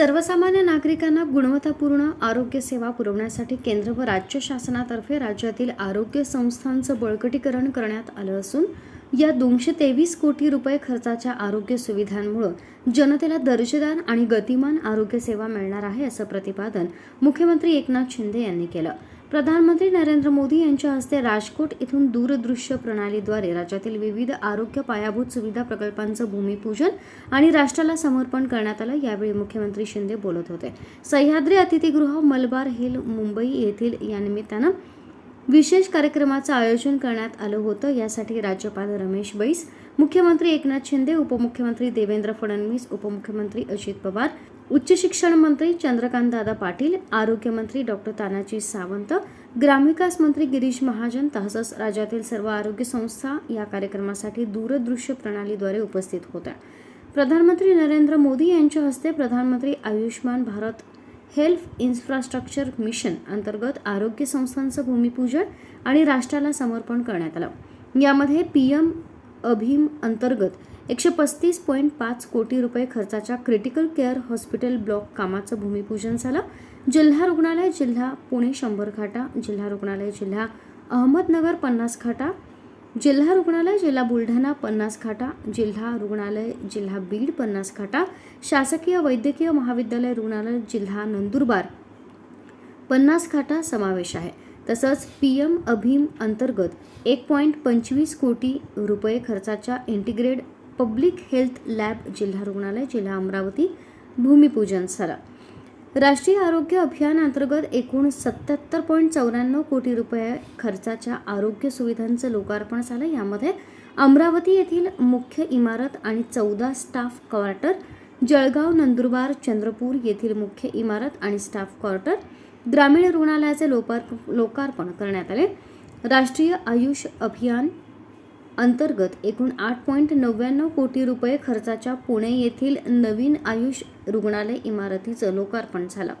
सर्वसामान्य नागरिकांना गुणवत्तापूर्ण आरोग्य सेवा पुरवण्यासाठी केंद्र व राज्य शासनातर्फे राज्यातील आरोग्य संस्थांचं बळकटीकरण करण्यात आलं असून या दोनशे तेवीस कोटी रुपये खर्चाच्या आरोग्य सुविधांमुळे जनतेला दर्जेदार आणि गतिमान आरोग्य सेवा मिळणार आहे असं प्रतिपादन मुख्यमंत्री एकनाथ शिंदे यांनी केलं. प्रधानमंत्री नरेंद्र मोदी यांच्या हस्ते राजकोट इथून दूरदृश्य प्रणालीद्वारे राज्यातील विविध आरोग्य पायाभूत सुविधा प्रकल्पांचं भूमिपूजन आणि राष्ट्राला समर्पण करण्यात आलं यावेळी मुख्यमंत्री शिंदे बोलत होते. सह्याद्री अतिथीगृह मलबार हिल मुंबई येथील या निमित्तानं विशेष कार्यक्रमाचं आयोजन करण्यात आलं होतं. यासाठी राज्यपाल रमेश बैस मुख्यमंत्री एकनाथ शिंदे उपमुख्यमंत्री देवेंद्र फडणवीस उपमुख्यमंत्री अजित पवार उच्च शिक्षण मंत्री चंद्रकांत दादा पाटील आरोग्यमंत्री डॉक्टर तानाजी सावंत ग्रामविकास मंत्री गिरीश महाजन तसंच राज्यातील सर्व आरोग्य संस्था या कार्यक्रमासाठी दूरदृश्य प्रणालीद्वारे उपस्थित होत्या. प्रधानमंत्री नरेंद्र मोदी यांच्या हस्ते Pradhan Mantri Ayushman Bharat health infrastructure mission अंतर्गत आरोग्य संस्थांचं भूमिपूजन आणि राष्ट्राला समर्पण करण्यात आलं. यामध्ये पी एम अभिम अंतर्गत एकशे पस्तीस पॉईंट पाच कोटी रुपये खर्चाच्या क्रिटिकल केअर हॉस्पिटल ब्लॉक कामाचं भूमिपूजन झालं. जिल्हा रुग्णालय जिल्हा पुणे शंभर खाटा जिल्हा रुग्णालय जिल्हा अहमदनगर पन्नास खाटा जिल्हा रुग्णालय जिल्हा बुलढाणा पन्नास खाटा जिल्हा रुग्णालय जिल्हा बीड पन्नास खाटा शासकीय वैद्यकीय महाविद्यालय रुग्णालय जिल्हा नंदुरबार पन्नास खाटा समावेश आहे. तसंच पी एम अभिम अंतर्गत एक पॉईंट पंचवीस कोटी रुपये खर्चाच्या इंटिग्रेड पब्लिक हेल्थ लॅब जिल्हा रुग्णालय जिल्हा अमरावती भूमिपूजन झालं राष्ट्रीय आरोग्य अभियानांतर्गत एकूण सत्याहत्तर पॉईंट चौऱ्याण्णव कोटी रुपये खर्चाच्या आरोग्य सुविधांचं लोकार्पण झालं. यामध्ये अमरावती येथील मुख्य इमारत आणि चौदा स्टाफ क्वार्टर जळगाव नंदुरबार चंद्रपूर येथील मुख्य इमारत आणि स्टाफ क्वार्टर ग्रामीण रुग्णालयाचे लोपार्प लोकार्पण करण्यात आले. राष्ट्रीय आयुष अभियान अंतर्गत एकूण आठ पॉईंट नव्याण्णव कोटी रुपये खर्चाच्या पुणे येथील नवीन आयुष रुग्णालय इमारतीचं लोकार्पण झालं.